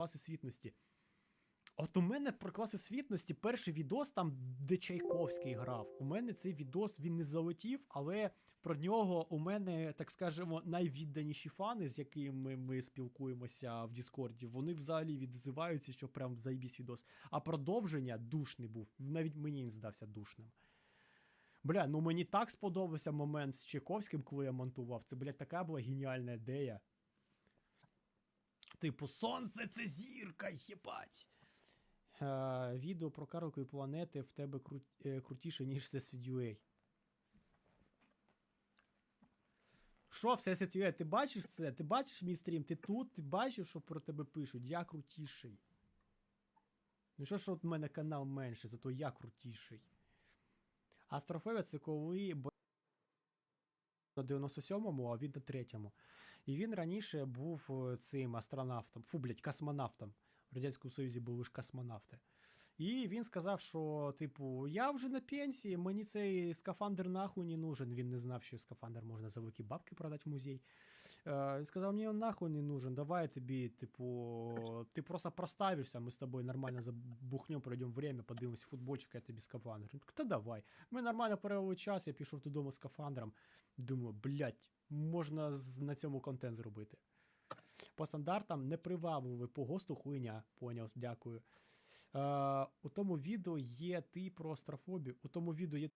класи світності. От у мене про класи світності перший відос там, де Чайковський грав. У мене цей відос він не залетів, але про нього у мене, так скажемо, найвідданіші фани, з якими ми спілкуємося в Діскорді, вони взагалі відзиваються, що прям заїбісь відос. А продовження душний був. Навіть мені він здався душним. Бля, ну мені так сподобався момент з Чайковським, коли я монтував. Це, блядь, така була геніальна ідея. Типу, сонце це зірка, єбать. Е, відео про карликові планети в тебе кру... е, крутіше, ніж Всесвіт.ua. Що, Всесвіт.ua, ти бачиш це? Ти бачиш мій стрім? Ти тут, ти бачив, що про тебе пишуть? Я крутіший. Ну що ж от в мене канал менше, зато я крутіший. Астрофобія це коли на 97-му, а він на 3-му. І він раніше був е, цим астронавтом, фу, блядь, космонавтом. В Радянському Союзі були ж космонавти. І він сказав, що, типу, я вже на пенсії, мені цей скафандр нахуй не нужен. Він не знав, що скафандр можна за великі бабки продати в музей. Він сказав, мені нахуй не нужен, давай я тобі, типу, ти просто проставишся, ми з тобою нормально забухнем, пройдемо время, подивимося футбольчик, я тобі скафандр. Він давай. Ми нормально провели час, я пішов додому з скафандром. Думаю, блядь, можна на цьому контент зробити. По стандартам непривабливий, по ГОСТу хуйня, поняв, дякую. Е, у тому відео є ти про астрофобію, у тому відео є